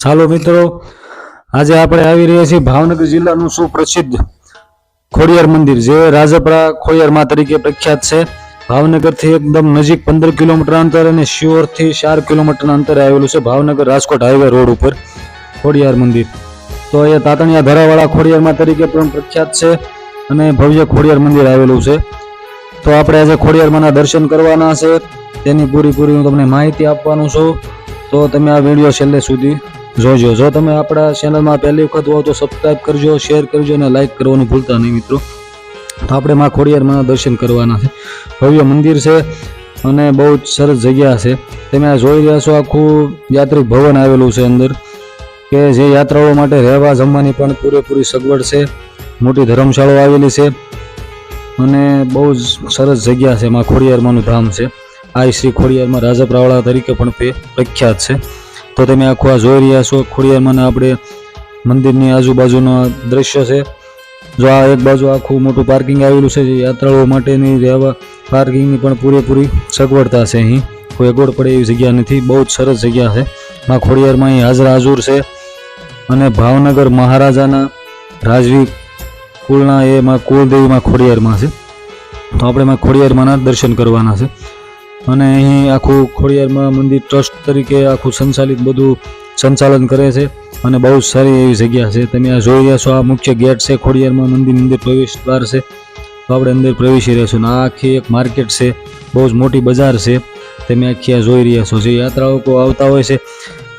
ચાલો મિત્રો, આજે આપણે આવી રહ્યા છીએ ભાવનગર જિલ્લાનું સુપ્રસિદ્ધ ખોડિયાર મંદિર, જે રાજપરા ખોડિયાર માં તરીકે પ્રખ્યાત છે. ભાવનગરથી એકદમ નજીક પંદર કિલોમીટર અંતર અને શિયોરથી ચાર કિલોમીટરના અંતરે આવેલું છે ભાવનગર રાજકોટ હાઈવે રોડ ઉપર ખોડિયાર મંદિર. તો એ તાતણિયા ધરાવાળા ખોડિયારમાં તરીકે પણ પ્રખ્યાત છે અને ભવ્ય ખોડિયાર મંદિર આવેલું છે. તો આપણે આજે ખોડિયારમાંના દર્શન કરવાના છે. તેની પૂરી પૂરી હું તમને માહિતી આપવાનું છું. તો તમે આ વીડિયો છેલ્લે સુધી જોજો. જો તમે આપણા ચેનલમાં પહેલી વખત હોવ તો સબસ્ક્રાઈબ કરજો શેર કરજો અને લાઈક કરવાનું ભૂલતા નહીં મિત્રો. તો આપણે માં ખોડિયારમાં દર્શન કરવાના છે. ભવ્ય મંદિર છે અને બહુ જ સરસ જગ્યા છે. તમે આ જોઈ રહ્યા છો આખું યાત્રિક ભવન આવેલું છે અંદર, કે જે યાત્રાઓ માટે રહેવા જમવાની પણ પૂરેપૂરી સગવડ છે. મોટી ધર્મશાળાઓ આવેલી છે અને બહુ જ સરસ જગ્યા છે માં ખોડિયારમાંનું ધામ છે. આ શ્રી ખોડિયારમાં રાજાપ્રાવળા તરીકે પણ તે પ્રખ્યાત છે. તો તમે આખું આ જોઈ રહ્યા છો. ખોડિયારમાં આપણે મંદિરની આજુબાજુના દ્રશ્ય છે. જો આ એક બાજુ આખું મોટું પાર્કિંગ આવેલું છે, જે યાત્રાળુઓ માટેની રહેવા પાર્કિંગની પણ પૂરેપૂરી સગવડતા છે અહીં. કોઈ અગવડ પડે એવી જગ્યા નથી. બહુ જ સરસ જગ્યા છે. માં ખોડિયારમાં અહીં હાજરા હાજુર છે. અને ભાવનગર મહારાજાના રાજવી કુળના એ માં કુળદેવીમાં ખોડિયારમાં છે. તો આપણે માં ખોડિયારમાંના દર્શન કરવાના છે. અને અહીં આખું ખોડિયારમાં મંદિર ટ્રસ્ટ તરીકે આખું સંચાલિત બધું સંચાલન કરે છે અને બહુ જ સારી એવી જગ્યા છે. તમે આ જોઈ રહ્યા છો, આ મુખ્ય ગેટ છે ખોડિયારમાં મંદિર અંદર પ્રવેશ દ્વાર છે. તો આપણે અંદર પ્રવેશી રહીશું અને આખી એક માર્કેટ છે, બહુ જ મોટી બજાર છે. તમે આખી આ જોઈ રહ્યા છો, જે યાત્રાઓ આવતા હોય છે,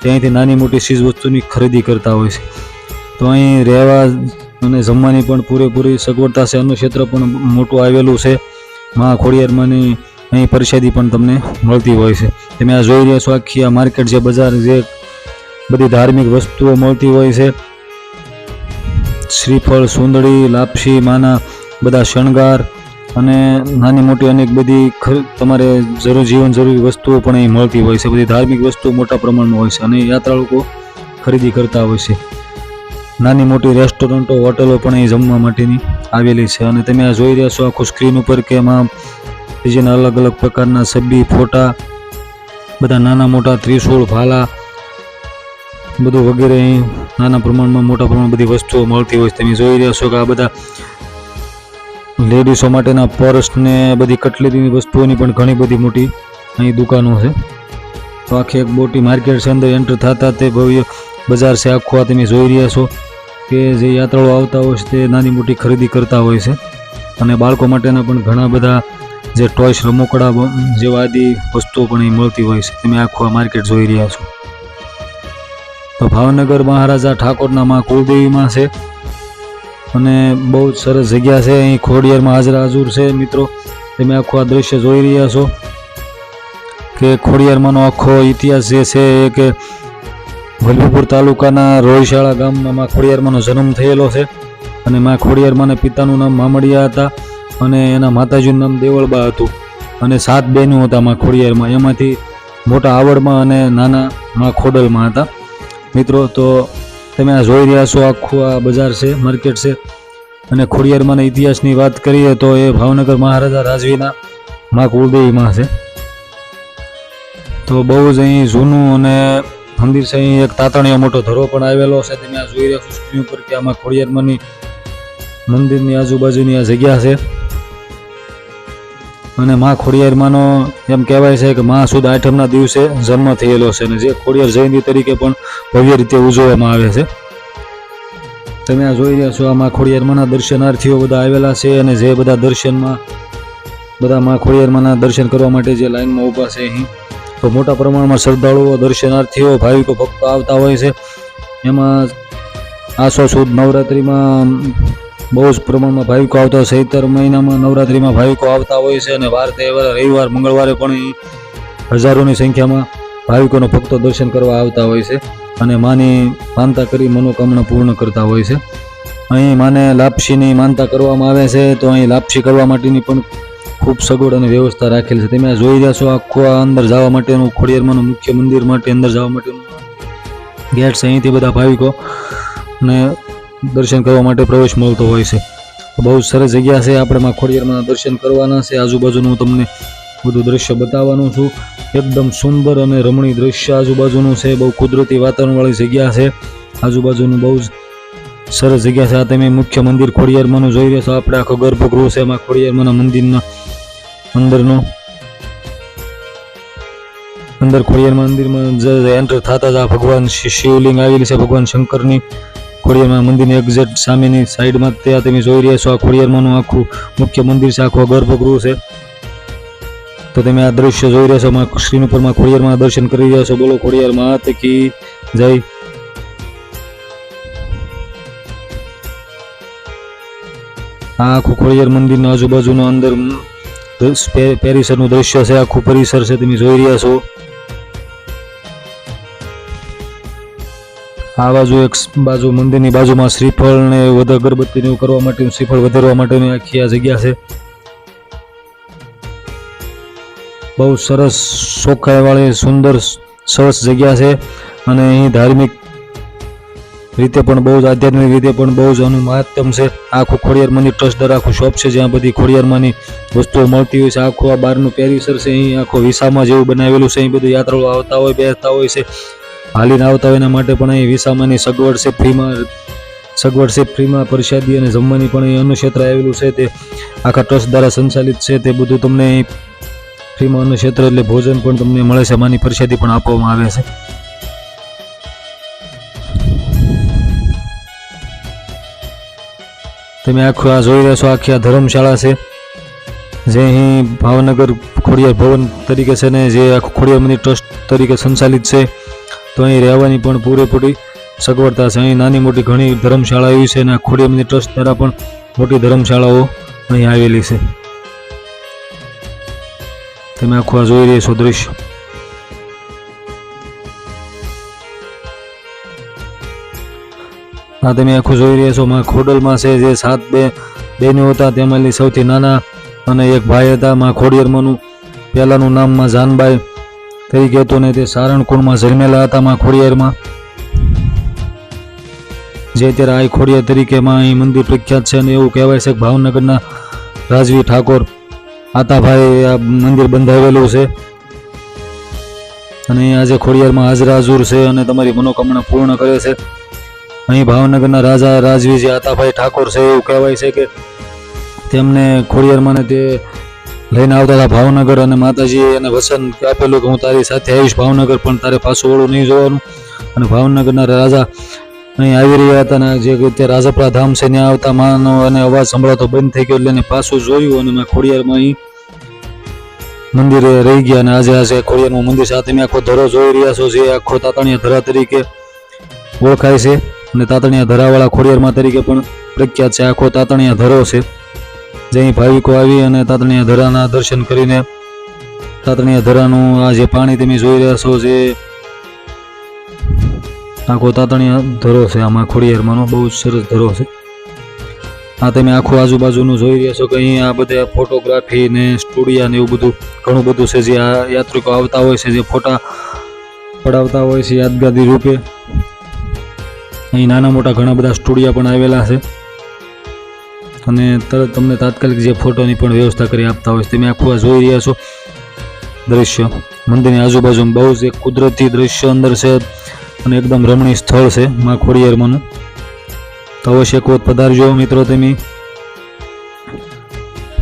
ત્યાંથી નાની મોટી ચીજ વસ્તુની ખરીદી કરતા હોય છે. તો અહીં રહેવા અને જમવાની પણ પૂરેપૂરી સગવડતા છે. અન્ન ક્ષેત્ર પણ મોટું આવેલું છે. મા ખોડિયારમાંની અહીં પરસાદી પણ તમને મળતી હોય છે. તમે આ જોઈ રહ્યા છો આખી આ માર્કેટ જે બજાર જે બધી ધાર્મિક વસ્તુઓ મળતી હોય છે. શ્રીફળ સુંદડી લાપસી, માના, બધા શણગાર અને નાની મોટી અનેક બધી તમારે જરૂર જીવન જરૂરી વસ્તુઓ પણ અહીં મળતી હોય છે. બધી ધાર્મિક વસ્તુઓ મોટા પ્રમાણમાં હોય છે અને યાત્રાળુઓ ખરીદી કરતા હોય છે. નાની મોટી રેસ્ટોરન્ટો, હોટલો પણ અહીં જમવા માટેની આવેલી છે અને તમે આ જોઈ રહ્યા છો આખું સ્ક્રીન ઉપર કે એમાં જેના અલગ અલગ પ્રકારના સબ્બી ફોટા, બધા નાના મોટા ત્રિશૂળ, ભાલા, બધું વગેરે અહીં નાના પ્રમાણમાં, મોટા પ્રમાણમાં બધી વસ્તુઓ મળતી હોય છે. તમે જોઈ રહ્યા છો કે આ બધા લેડીઝો માટેના પર્સ બધી કટલેરીની વસ્તુઓની પણ ઘણી બધી મોટી અહીં દુકાનો છે. તો આખી એક મોટી માર્કેટ છે, અંદર એન્ટર થતા તે ભવ્ય બજાર છે. આખો આ તમે જોઈ રહ્યા છો કે જે યાત્રાળુઓ આવતા હોય છે તે નાની મોટી ખરીદી કરતા હોય છે. અને બાળકો માટેના પણ ઘણા બધા જે ટોયસ રમકડા જેવા આદિ વસ્તુઓ પણ અહીં મળતી હોય છે. તમે આખું આ માર્કેટ જોઈ રહ્યા છો. તો ભાવનગર મહારાજા ઠાકોરના માં કુળદેવીમાં છે. અને બહુ જ સરસ જગ્યા છે. અહીં ખોડિયારમાં હાજરા હાજુર છે મિત્રો. તમે આખું આ દ્રશ્ય જોઈ રહ્યા છો કે ખોડિયારમાંનો આખો ઇતિહાસ જે છે એ કે વલ્લભપુર તાલુકાના રોહિશાળા ગામમાં માં ખોડિયારમાંનો જન્મ થયેલો છે. અને માં ખોડિયારમાંને પિતાનું નામ મામડિયા હતા. અને એના માતાજીનું નામ દેવળબા હતું. અને સાત બહેનો હતા મા ખોડિયારમાં. એમાંથી મોટા આવડમાં અને નાના મા ખોડલમાં હતા. મિત્રો, તો તમે આ જોઈ રહ્યા છો, આખું આ બજાર છે, માર્કેટ છે. અને ખોડિયારમાંના ઇતિહાસની વાત કરીએ તો એ ભાવનગર મહારાજા રાજવીના મા કુળદેવીમાં છે. તો બહુ જ અહીં જૂનું અને મંદિર છે. અહીં એક તાતણીયો મોટો ધરો પણ આવેલો છે. તમે આ જોઈ રહ્યા છો સ્ક્રીન ઉપર કે આમાં ખોડિયારમાંની મંદિરની આજુબાજુની આ જગ્યા છે. અને માં ખોડિયારમાંનો એમ કહેવાય છે કે મા સુદ આઠમના દિવસે જન્મ થયેલો છે અને જે ખોડિયાર જયંતિ તરીકે પણ ભવ્ય રીતે ઉજવવામાં આવે છે. તમે આ જોઈ રહ્યા છો, આ માં ખોડિયારમાંના દર્શનાર્થીઓ બધા આવેલા છે અને જે બધા દર્શનમાં, બધા માં ખોડિયારમાંના દર્શન કરવા માટે જે લાઈનમાં ઊભા છે અહીં, તો મોટા પ્રમાણમાં શ્રદ્ધાળુઓ, દર્શનાર્થીઓ, ભાવિકો ભક્તો આવતા હોય છે. એમાં આસો સુદ નવરાત્રિમાં બહુ જ પ્રમાણમાં ભાવિકો આવતા હોય ચૈતર મહિનામાં નવરાત્રિમાં ભાવિકો આવતા હોય છે અને વાર તહેવાર રવિવાર, મંગળવારે પણ હજારોની સંખ્યામાં ભાવિકોનો ભક્તો દર્શન કરવા આવતા હોય છે અને માની માનતા કરી મનોકામના પૂર્ણ કરતા હોય છે. અહીં માને લાપસીની માનતા કરવામાં આવે છે તો અહીં લાપસી કરવા માટેની પણ ખૂબ સગવડ અને વ્યવસ્થા રાખેલી છે. તમે જોઈ રહ્યા છો આખું આ અંદર જવા માટેનું ખોડિયારમાંનું મુખ્ય મંદિર માટે અંદર જવા માટેનું ગેટ છે. અહીંથી બધા ભાવિકો ને દર્શન કરવા માટે પ્રવેશ મળતો હોય છે. બહુ જ સરસ જગ્યા છે. આપણે માં ખોડિયારમાં દર્શન કરવાના છે. આજુબાજુનું તમને બધું દ્રશ્ય બતાવવાનું છું. એકદમ સુંદર અને રમણીય દ્રશ્ય આજુબાજુનું છે. બહુ કુદરતી વાતાવરણવાળી જગ્યા છે. આજુબાજુનું બહુ જ સરસ જગ્યા છે. આ તમે મુખ્ય મંદિર ખોડિયારમાંનું જોઈ રહ્યા છો. આપણે આખો ગર્ભગૃહ છે. એમાં ખોડિયારમાંના મંદિરના અંદરનો અંદર ખોડિયારમાં મંદિરમાં એન્ટર થતા જ આ ભગવાન શિવલિંગ આવેલી છે. ભગવાન શંકરની ખોડિયારમાં મંદિરની એક્ઝેક્ટ સામેની સાઈડમાં ત્યાં તમે જોઈ રહ્યા છો. આ ખોડિયારમાંનું આખું મુખ્ય મંદિર છે. આખું ગર્ભગૃહ છે. તો તમે આ દ્રશ્ય જોઈ રહ્યા છો. માં સ્ક્રીન ઉપર ખોડિયારમાં દર્શન કરી રહ્યા છો. બોલો ખોડિયારમાં તકી જય. આ આખું ખોડિયાર મંદિરના આજુબાજુનો અંદર પેરિસરનું દ્રશ્ય છે. આખું પરિસર છે. તમે જોઈ રહ્યા છો. આ બાજુ એક બાજુ મંદિરની બાજુમાં શ્રીફળ ને વધ અગરબત્તી ને એવું કરવા માટેનું શ્રીફળ વધારવા માટેની આખી આ જગ્યા છે. બહુ સરસ ચોખ્ખાઈવાળી સુંદર સરસ જગ્યા છે અને અહીં ધાર્મિક રીતે પણ બહુ જ આધ્યાત્મિક રીતે પણ બહુ જ આનું મહત્તમ છે. આખું ખોડિયાર મંદિર ટ્રસ્ટ દર, આખું શોપ છે જ્યાં બધી ખોડિયારમાંની વસ્તુઓ મળતી હોય છે. આખું આ બહારનું પેરિસર છે, અહીં આખો વિસામાં જેવું બનાવેલું છે, અહીં બધું યાત્રાળુ આવતા હોય, બેસતા હોય છે. હાલીને આવતા એના માટે પણ અહીં વિસામાની સગવડ છે ફ્રીમાં, સગવડ છે ફ્રીમાં પ્રસાદી અને જમવાની પણ અહીં અન્નક્ષેત્ર આવેલું છે. તે આખા ટ્રસ્ટ દ્વારા સંચાલિત છે. તે બધું તમને ફ્રીમાં અન્નક્ષેત્ર એટલે ભોજન પણ તમને મળે છે. માની પ્રસાદી પણ આપવામાં આવે છે. તમે આખું આ જોઈ રહ્યા છો. આખી આ ધર્મશાળા છે. જે અહીં ભાવનગર ખોડિયાર ભવન તરીકે છે ને જે આખું ખોડિયાર મંદિર ટ્રસ્ટ તરીકે સંચાલિત છે. તો અહીં રહેવાની પણ પૂરેપૂરી સગવડતા છે. અહીં નાની મોટી ઘણી ધર્મશાળા એવી છે અને ખોડિયામની ટ્રસ્ટ દ્વારા પણ મોટી ધર્મશાળાઓ અહીં આવેલી છે. તમે આખું આ જોઈ રહ્યા છો દૃશ્ય આ તમે આખું જોઈ રહ્યા છો. માં ખોડલમાં છે જે સાત બે બહેનો હતા. તેમાંની સૌથી નાના અને એક ભાઈ હતા. માં ખોડિયરમાંનું પહેલાંનું નામમાં જાનબાઈ તરીકે હતું ને તે સારણકુંડમાં જન્મેલા હતા માં ખોડિયારમાં. જે અત્યારે આઈ ખોડિયાર તરીકે માં અહીં મંદિર પ્રખ્યાત છે અને એવું કહેવાય છે કે ભાવનગરના રાજવી ઠાકોર આતાભાઈ આ મંદિર બંધાવેલું છે. અને આજે ખોડિયારમાં હાજરા હાજુર છે અને તમારી મનોકામના પૂર્ણ કરે છે. અહીં ભાવનગરના રાજા રાજવી જે આતાભાઈ ઠાકોર છે એવું કહેવાય છે કે તેમને ખોડિયારમાં તે લઈને આવતા હતા ભાવનગર અને માતાજીએ એને વસન આપેલું કે હું તારી સાથે આવીશ. ભાવનગર પણ તારે પાછું ઓળું નહીં જોવાનું. અને ભાવનગરના રાજા અહીં આવી રહ્યા હતા અને જે તે રાજપરા ધામ છે, ત્યાં આવતા માનો અને અવાજ સંભળાતો બંધ થઈ ગયો એટલે એને પાછું જોયું અને મેં ખોડિયારમાં અહીં મંદિરે રહી ગયા અને આજે આજે ખોડિયારનું મંદિર સાથે મેં આખો ધરો જોઈ રહ્યા છો જે આખો તાતણીયા ધરા તરીકે ઓળખાય છે અને તાતણીયા ધરાવાળા ખોડિયારમાં તરીકે પણ પ્રખ્યાત છે. આખો તાતણીયા ધરો છે. જે ભાવિકો આવી અને તાતણીયા ધરાના દર્શન કરીને તાતણીયા ધરાનું આ જે પાણી તમે જોઈ રહ્યા છો જે આખો તાતણીયા ધરો છે, આમાં ખોડિયારમાંનો બહુ જ સરસ ધરો છે. આ તમે આખું આજુબાજુનું જોઈ રહ્યા છો કે અહીં આ બધા ફોટોગ્રાફી ને સ્ટુડિયા ને એવું બધું ઘણું બધું છે, જે આ યાત્રિકો આવતા હોય છે, જે ફોટા પડાવતા હોય છે યાદગારી રૂપે. અહીં નાના મોટા ઘણા બધા સ્ટુડિયા પણ આવેલા છે. અને તરત તમને તાત્કાલિક જે ફોટોની પણ વ્યવસ્થા કરી આપતા હોય છે, તમે આખું આ જોઈ રહ્યા છો. દ્રશ્ય, મંદિરની આજુબાજુમાં બહુ જ એક કુદરતી દ્રશ્ય અંદર છે અને એકદમ રમણીય સ્થળ છે મા ખોડિયારમાંનું. તો અવશ્ય વખત પધારજો મિત્રો તમે.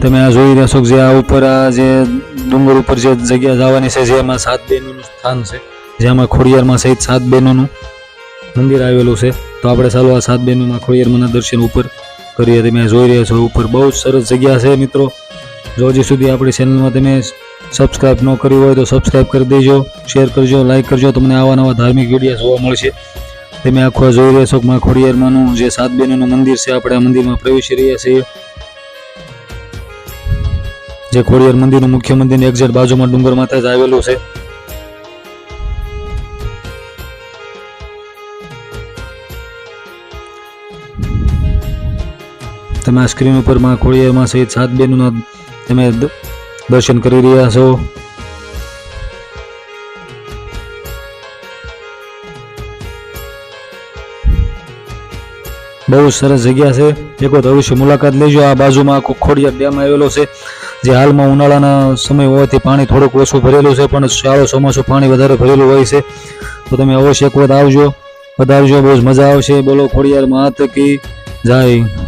તમે આ જોઈ રહ્યા છો જે આ ઉપર આ જે ડુંગર ઉપર જે જગ્યા જવાની છે, જેમાં સાત બહેનોનું સ્થાન છે, જેમાં ખોડિયારમાં સહિત સાત બહેનોનું મંદિર આવેલું છે. તો આપણે ચાલો આ સાત બહેનોમાં ખોડિયારમાંના દર્શન ઉપર કરીએ તમે જોઈ રહ્યા છો. ઉપર બહુ સરસ જગ્યા છે મિત્રો. જો હજી સુધી આપણી ચેનલમાં તમે સબસ્ક્રાઇબ ન કરી હોય તો સબસ્ક્રાઇબ કરી દેજો શેર કરજો લાઈક કરજો. તમને આવા નવા ધાર્મિક વીડિયો જોવા મળશે. તમે આખો જોઈ રહ્યા છો માં ખોડિયારમાંનું જે સાત બહેનોનું મંદિર છે, આપણે આ મંદિરમાં પ્રવેશી રહ્યા છીએ. જે ખોડિયાર મંદિરનું મુખ્ય મંદિરની એક્ઝેક્ટ બાજુમાં ડુંગર માથે આવેલું છે. તમે આ સ્ક્રીન ઉપરમાં ખોડિયારમાં સહિત સાત બહેનોના તમે દર્શન કરી રહ્યા છો. બહુ સરસ જગ્યા છે. એક વખત અવશ્ય મુલાકાત લેજો. આ બાજુમાં ખોડિયાર ડેમ આવેલો છે, જે હાલમાં ઉનાળાના સમય હોવાથી પાણી થોડુંક ઓછું ભરેલું છે, પણ શાળો ચોમાસું પાણી વધારે ભરેલું હોય છે. તો તમે અવશ્ય એક વખત આવજો. પધારજો બહુ જ મજા આવશે. બોલો ખોડિયાર માત કી જય.